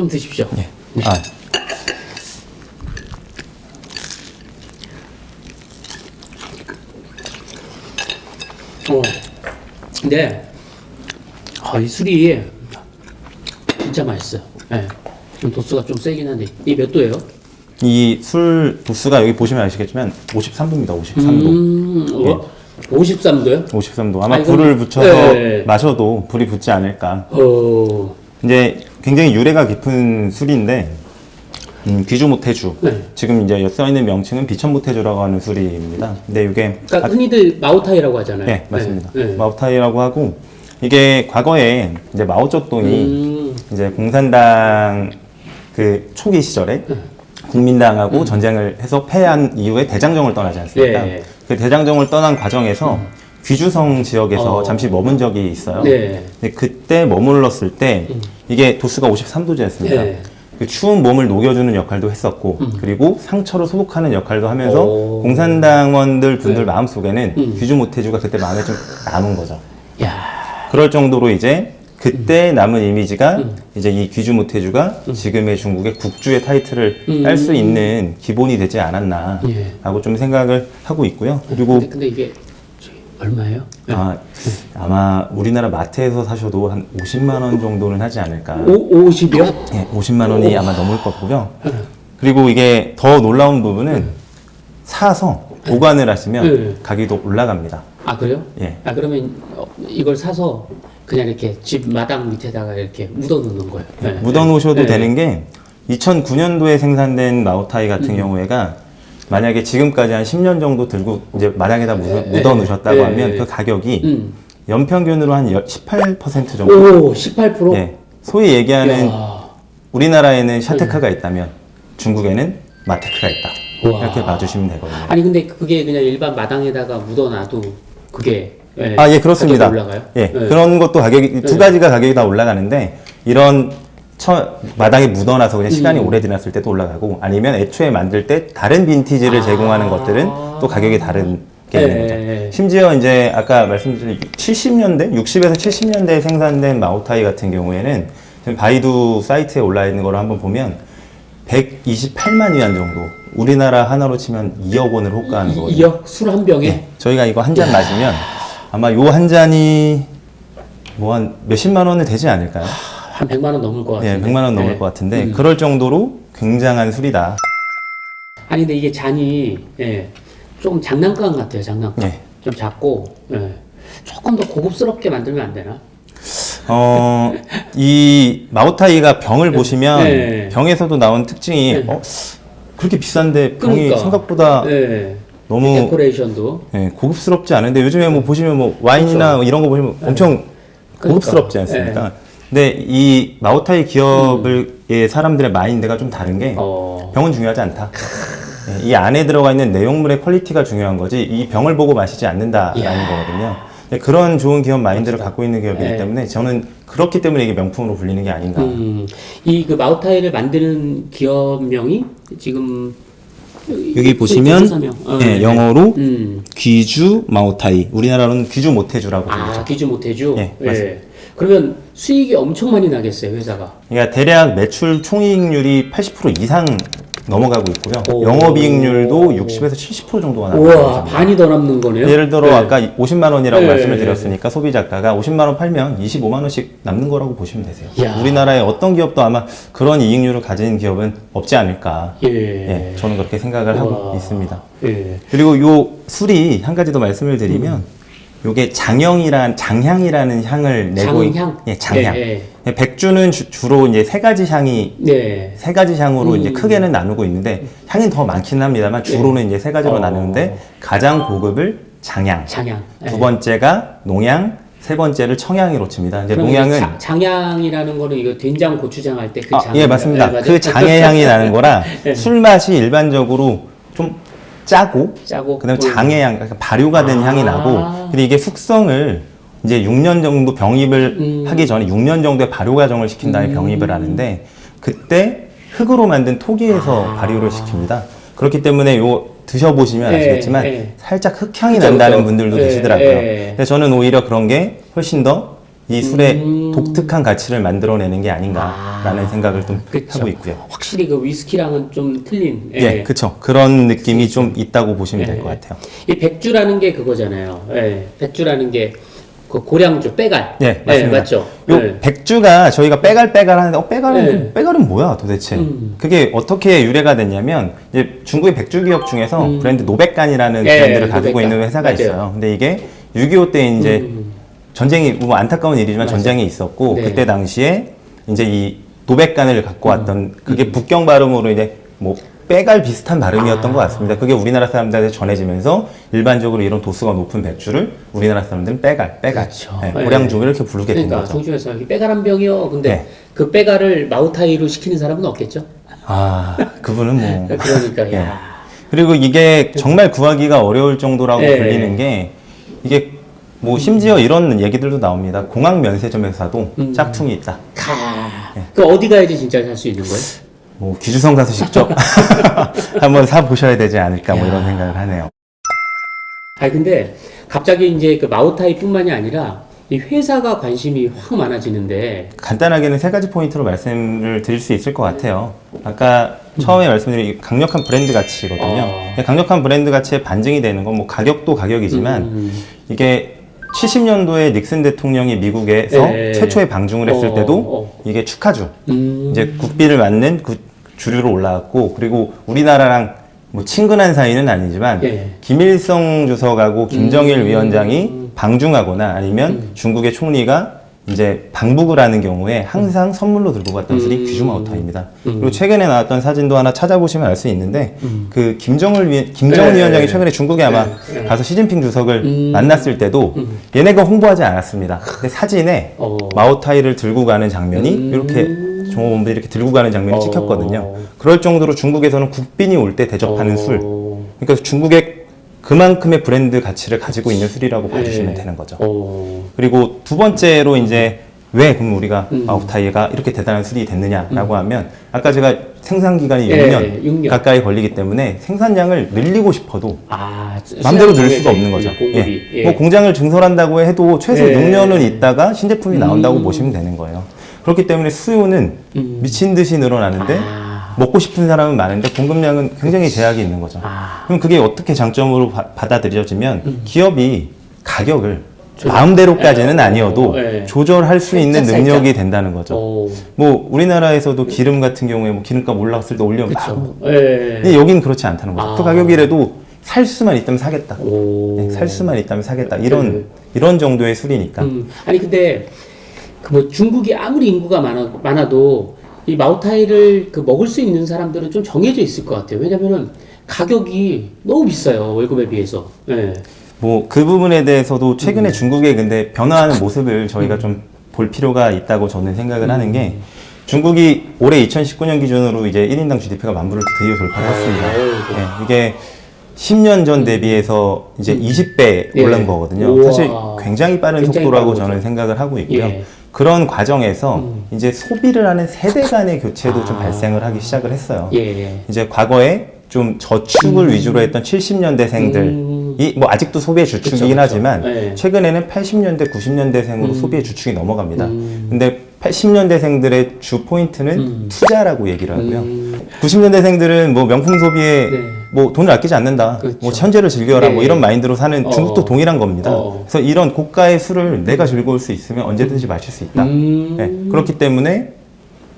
좀 드십시오. 예. 아, 어. 근데 아, 이 술이 진짜 맛있어요. 예. 좀 도수가 좀 세긴 한데 이 몇 도예요? 이 술 도수가 여기 보시면 아시겠지만 53도입니다. 53도. 음, 어, 53도요? 53도. 아마 아니, 불을 그럼- 붙여서 예. 마셔도 불이 붙지 않을까. 어, 이제 굉장히 유래가 깊은 술인데 음, 귀주 모태주. 네. 지금 이제 써 있는 명칭은 비천 모태주라고 하는 술입니다. 근데 이게 그러니까 흔히들 마오타이라고 하잖아요. 네, 맞습니다. 네, 네. 마오타이라고 하고 이게 과거에 이제 마오쩌둥이 음, 이제 공산당 그 초기 시절에 네. 국민당하고 전쟁을 해서 패한 이후에 대장정을 떠나지 않습니까? 예. 그 대장정을 떠난 과정에서 귀주성 지역에서 어. 잠시 머문 적이 있어요. 네. 근데 그때 머물렀을 때 이게 도수가 53도지 않습니까? 네. 그 추운 몸을 녹여주는 역할도 했었고 그리고 상처를 소독하는 역할도 하면서 오. 공산당원들 분들 네. 마음속에는 음. 귀주 모태주가 그때 마음에 좀 남은 거죠. 야, 그럴 정도로 이제 그때 남은 이미지가 음. 이제 이 귀주 모태주가 지금의 중국의 국주의 타이틀을 음. 딸수 있는 기본이 되지 않았나라고 예. 좀 생각을 하고 있고요. 그리고 근데, 근데 이게 얼마예요? 네. 아, 아마 우리나라 마트에서 사셔도 한 50만 원 정도는 하지 않을까. 오, 50이요? 예, 50만 원이 아마 넘을 거고요. 그리고 이게 더 놀라운 부분은 사서 보관을 하시면 네. 가격이 더 올라갑니다. 아 그래요? 예. 아 그러면 어, 이걸 사서 그냥 이렇게 집 마당 밑에다가 이렇게 묻어 놓는 거예요. 네. 묻어 놓으셔도 네. 되는 게 2009년도에 생산된 마오타이 음. 같은 경우에가 만약에 지금까지 한 10년 정도 들고 이제 마당에다 묻어, 묻어 놓으셨다고 네. 하면 그 가격이 음. 연평균으로 한 18% 정도. 오, 18%? 예. 소위 얘기하는 야. 우리나라에는 샤테카가 있다면 중국에는 마테크가 있다. 우와. 이렇게 봐주시면 되거든요. 아니 근데 그게 그냥 일반 마당에다가 묻어놔도 그게 예, 아, 예, 그렇습니다. 올라가요? 예, 네. 그런 것도 가격이, 두 네. 가지가 가격이 다 올라가는데, 이런 처, 마당에 묻어놔서 그냥 시간이 음. 오래 지났을 때도 올라가고, 아니면 애초에 만들 때 다른 빈티지를 아. 제공하는 것들은 또 가격이 다른 게 있는 예, 거죠. 예, 예. 심지어 이제 아까 말씀드린 70년대, 60에서 70년대에 생산된 마오타이 같은 경우에는 지금 바이두 사이트에 올라 있는 걸 한번 보면 128만 위안 정도, 우리나라 하나로 치면 2억 원을 호가하는 거거든요. 2억 술 한 병에 예, 저희가 이거 한 잔 마시면 아마 요 한 잔이 뭐 한 몇십만 원은 되지 않을까요? 한 100만 원 넘을 것 예, 같은데. 100만 원 넘을 예. 것 같은데 음. 그럴 정도로 굉장한 술이다. 아니 근데 이게 잔이 예, 좀 장난감 같아요. 장난감. 예. 좀 작고 예. 조금 더 고급스럽게 만들면 안 되나? 어, 이 마오타이가 병을 보시면 네. 병에서도 나온 특징이 네. 어, 그렇게 비싼데 병이 그러니까. 생각보다 예. 너무 데코레이션도 예, 고급스럽지 않은데 요즘에 뭐 보시면 뭐 와인이나 그렇죠. 이런 거 보시면 엄청 고급스럽지 그러니까. 않습니까? 근데 이 마오타이 기업의 사람들의 마인드가 좀 다른 게 어. 병은 중요하지 않다. 예, 이 안에 들어가 있는 내용물의 퀄리티가 중요한 거지 이 병을 보고 마시지 않는다라는 이야. 거거든요. 네, 그런 좋은 기업 마인드를 갖고 있는 기업이기 네. 때문에 저는 그렇기 때문에 이게 명품으로 불리는 게 아닌가. 음, 이 그 마오타이를 만드는 기업명이 지금 여기 보시면. 어, 예, 네. 영어로 음. 귀주 마오타이 우리나라로는 귀주 모태주라고 부르죠. 아, 기주 못해주. 예, 예. 그러면 수익이 엄청 많이 나겠어요, 회사가. 그러니까 대략 매출 총이익률이 80% 이상 넘어가고 있고요. 오. 영업이익률도 60에서 70% 정도가 나오고 우와, 있습니다. 반이 더 남는 거네요. 예를 들어 네. 아까 50만 원이라고 네. 말씀을 드렸으니까 소비자가가 50만 원 팔면 25만 원씩 남는 거라고 보시면 되세요. 야. 우리나라의 어떤 기업도 아마 그런 이익률을 가진 기업은 없지 않을까. 예. 예, 저는 그렇게 생각을 하고 우와. 있습니다. 예. 그리고 요 술이 한 가지 더 말씀을 드리면 요게 장형이란 장향이라는 향을 내고 있- 장향? 예, 장향. 예, 백주는 주, 로 이제 세 가지 향이 네. 세 가지 향으로 음. 이제 크게는 나누고 있는데 향이 더 많긴 합니다만 주로는 이제 세 가지로 어. 나누는데 가장 고급을 장향, 장향. 두 예. 번째가 농향, 세 번째를 청향으로 칩니다. 이제 그럼 농향은 자- 장향이라는 거는 이거 된장 고추장 할 때 그 아, 장. 예 맞습니다. 그 장의 향이 나는 거라 예. 술 맛이 일반적으로 좀 짜고 짜고. 그다음에 음. 장의 향, 발효가 된 아. 향이 나고 근데 이게 숙성을 이제 6년 정도 병입을 음. 하기 전에 6년 정도의 발효 과정을 시킨 다음에 병입을 하는데 그때 흙으로 만든 토기에서 아. 발효를 시킵니다. 그렇기 때문에 요 드셔보시면 예, 아시겠지만 예. 살짝 흙향이 그쵸, 난다는 그쵸. 분들도 예, 계시더라고요. 예. 근데 저는 오히려 그런 게 훨씬 더 이 술의 음. 독특한 가치를 만들어내는 게 아닌가라는 아, 생각을 좀 그쵸. 하고 있고요. 확실히 그 위스키랑은 좀 틀린. 예, 그쵸. 그런 느낌이 좀 있다고 보시면 될 예. 것 같아요. 이 백주라는 게 그거잖아요. 예, 백주라는 게 그 고량주 빼갈. 예, 맞습니다. 맞죠. 요 예. 백주가 저희가 빼갈 빼갈 하는데 어, 빼갈은 네. 빼갈은 뭐야 도대체? 음. 그게 어떻게 유래가 됐냐면 이제 중국의 백주 기업 중에서 음. 브랜드 노백간이라는 예, 브랜드를 가지고 노백간. 있는 회사가 맞아요. 있어요. 근데 이게 6.25 때 이제 음. 전쟁이 뭐 안타까운 일이지만 맞아요. 전쟁이 있었고 네. 그때 당시에 이제 이 노백간을 갖고 음. 왔던 그게 북경 발음으로 이제 뭐 빼갈 비슷한 발음이었던 아. 것 같습니다. 그게 우리나라 사람들한테 전해지면서 일반적으로 이런 도수가 높은 백주를 우리나라 사람들은 빼갈, 빼갈, 그렇죠. 네, 네. 고량주 이렇게 부르게 된 그러니까 거죠. 성주에서 여기 빼갈 한 병이요. 근데 네. 그 빼갈을 마우타이로 시키는 사람은 없겠죠. 아, 그분은 뭐. 그러니까 예. 야. 그리고 이게 정말 구하기가 어려울 정도라고 네. 불리는 게 이게 뭐 심지어 이런 얘기들도 나옵니다. 공항 면세점에서도 음. 짝퉁이 있다. 가. 네. 그 어디 가야지 진짜 살 수 있는 거예요? 뭐 귀주성 가서 직접 한번 사 보셔야 되지 않을까 뭐 이런 야. 생각을 하네요. 아니 근데 갑자기 이제 그 마우타이뿐만이 아니라 이 회사가 관심이 확 많아지는데 간단하게는 세 가지 포인트로 말씀을 드릴 수 있을 것 같아요. 아까 처음에 말씀드린 이 강력한 브랜드 가치거든요. 어. 강력한 브랜드 가치에 반증이 되는 건 뭐 가격도 가격이지만 음. 이게 70년도에 닉슨 대통령이 미국에서 네. 최초의 방중을 했을 어, 때도 어. 이게 축하주 음. 이제 국비를 맞는 그 주류로 올라왔고 그리고 우리나라랑 뭐 친근한 사이는 아니지만 예. 김일성 주석하고 김정일 음. 위원장이 방중하거나 아니면 중국의 총리가 이제 방북을 하는 경우에 항상 선물로 들고 갔던 술이 음. 귀주마우터입니다. 음. 그리고 최근에 나왔던 사진도 하나 찾아보시면 알 수 있는데 음. 그 김정일 위 김정은 네, 위원장이 네. 최근에 중국에 아마 네, 네. 가서 시진핑 주석을 음. 만났을 때도 음. 얘네가 홍보하지 않았습니다. 근데 사진에 어. 마오타이를 들고 가는 장면이 음. 이렇게 종업원들이 이렇게 들고 가는 장면이 어. 찍혔거든요. 그럴 정도로 중국에서는 국빈이 올 때 대접하는 어. 술. 그러니까 중국의 그만큼의 브랜드 가치를 가지고 있는 술이라고 봐주시면 네. 되는 거죠. 어. 그리고 두 번째로 이제 왜 그럼 우리가 음. 마오타이가 이렇게 대단한 술이 됐느냐라고 하면 아까 제가 생산 기간이 예, 6년, 육 년. 가까이 걸리기 때문에 생산량을 늘리고 싶어도 아, 마음대로 늘 수량이 수가 없는 거죠. 예. 예. 뭐 공장을 증설한다고 해도 최소 예. 6년은 있다가 신제품이 나온다고 음. 보시면 되는 거예요. 그렇기 때문에 수요는 음. 미친 듯이 늘어나는데 아. 먹고 싶은 사람은 많은데 공급량은 굉장히 제약이 있는 거죠. 아. 그럼 그게 어떻게 장점으로 바- 받아들여지면 음. 기업이 가격을 조절- 마음대로까지는 예. 아니어도 예. 조절할 수 있는 살짝, 능력이 살짝. 된다는 거죠. 어. 뭐 우리나라에서도 기름 같은 경우에 뭐 기름값 올랐을 때 올리면 막 그렇죠. 예. 근데 여기는 그렇지 않다는 거죠. 아. 그 가격이라도 살 수만 있다면 사겠다. 오. 네, 살 수만 있다면 사겠다. 이런 네. 이런 정도의 술이니까. 음, 아니 근데 그 뭐 중국이 아무리 인구가 많아, 많아도 이 마오타이를 그 먹을 수 있는 사람들은 좀 정해져 있을 것 같아요. 왜냐면은 가격이 너무 비싸요 월급에 비해서. 예. 뭐 그 부분에 대해서도 최근에 음. 중국의 근데 변화하는 모습을 저희가 좀 볼 필요가 있다고 저는 생각을 음. 하는 게 중국이 올해 2019년 기준으로 이제 1인당 GDP가 만 불을 드디어 돌파했습니다. 아이고. 예, 이게 10년 전 대비해서 이제 20배 예. 올른 거거든요. 우와. 사실 굉장히 빠른 굉장히 속도라고 빠른 저는 거죠. 생각을 하고 있고요. 예. 그런 과정에서 음. 이제 소비를 하는 세대 간의 교체도 좀 아. 발생을 하기 시작을 했어요. 예. 이제 과거에 좀 저축을 위주로 했던 70년대생들이 음. 뭐 아직도 소비의 주축이긴 그쵸, 그쵸. 하지만 네. 최근에는 80년대, 90년대생으로 음. 소비의 주축이 넘어갑니다. 음. 근데 80년대생들의 주 포인트는 음. 투자라고 얘기를 하고요. 음. 90년대생들은 뭐 명품 소비에 네. 뭐 돈을 아끼지 않는다. 그렇죠. 뭐 현재를 즐겨라. 네. 뭐 이런 마인드로 사는 어. 중국도 동일한 겁니다. 어. 그래서 이런 고가의 술을 내가 즐거울 수 있으면 언제든지 마실 수 있다. 음. 네, 그렇기 때문에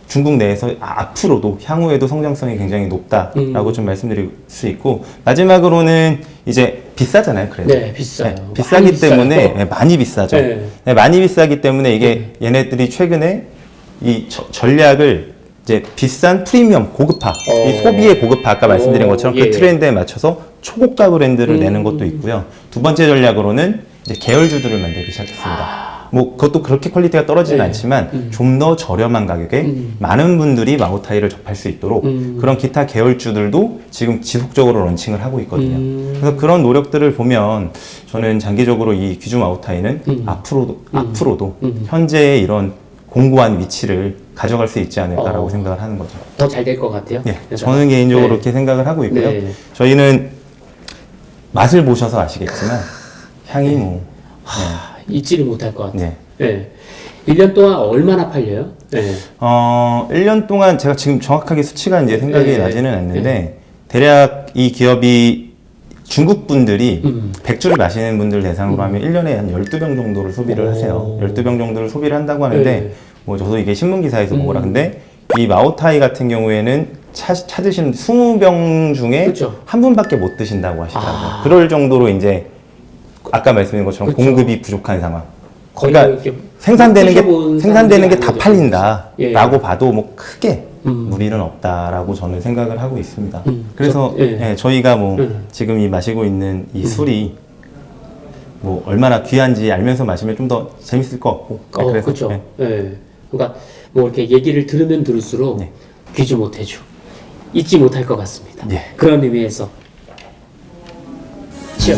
중국 내에서 아, 앞으로도 향후에도 성장성이 굉장히 높다라고 음. 좀 말씀드릴 수 있고 마지막으로는 이제 비싸잖아요, 그래도. 네, 비싸요. 비싸기 많이 비싸요. 때문에 네, 많이 비싸죠. 네. 네, 많이 비싸기 때문에 이게 얘네들이 최근에 이 저- 전략을 이제 비싼 프리미엄 고급화, 어. 이 소비의 고급화 아까 말씀드린 어, 것처럼 예. 그 트렌드에 맞춰서 초고가 브랜드를 음. 내는 것도 있고요. 두 번째 전략으로는 이제 계열주들을 만들기 시작했습니다. 뭐 그것도 그렇게 퀄리티가 떨어지진 네. 않지만 음. 좀 더 저렴한 가격에 음. 많은 분들이 마오타이를 접할 수 있도록 음. 그런 기타 계열주들도 지금 지속적으로 런칭을 하고 있거든요. 음. 그래서 그런 노력들을 보면 저는 장기적으로 이 귀주 마오타이는 음. 앞으로도 음. 앞으로도 음. 현재의 이런 공고한 위치를 가져갈 수 있지 않을까라고 어. 생각을 하는 거죠. 더 잘 될 것 같아요. 예, 그래서. 저는 개인적으로 네. 그렇게 생각을 하고 있고요. 네. 저희는 맛을 보셔서 아시겠지만 향이 뭐 하, 잊지를 못할 것 같아요. 네. 예. 1년 동안 얼마나 팔려요? 예. 어, 1년 동안 제가 지금 정확하게 수치가 이제 생각이 네, 나지는 않는데 대략 이 기업이 중국 분들이 음. 백주를 마시는 분들 대상으로 하면 1년에 한 12병 정도를 소비를 오. 하세요. 12병 정도를 소비를 한다고 하는데 네. 뭐 저도 이게 신문 기사에서 음. 보고라 근데 이 마오타이 같은 경우에는 차, 찾으시는 20병 중에 그쵸. 한 분밖에 못 드신다고 하시더라고요. 아. 그럴 정도로 이제 아까 말씀드린 것처럼 그쵸. 공급이 부족한 상황. 거의 그러니까 이렇게 생산되는 게 생산되는 게 다 사람들이 팔린다라고 아니죠. 예. 봐도 뭐 크게 음. 무리는 없다라고 저는 생각을 하고 있습니다. 음, 그래서 저- 예. 예, 저희가 뭐 음. 지금 이 마시고 있는 이 술이 뭐 얼마나 귀한지 알면서 마시면 좀 더 재밌을 것 같고 예, 어, 그래서 그렇죠. 예. 예. 그러니까 뭐 이렇게 얘기를 들으면 들을수록 네. 귀지 못해줘. 잊지 못할 것 같습니다. 예. 그런 의미에서 치어.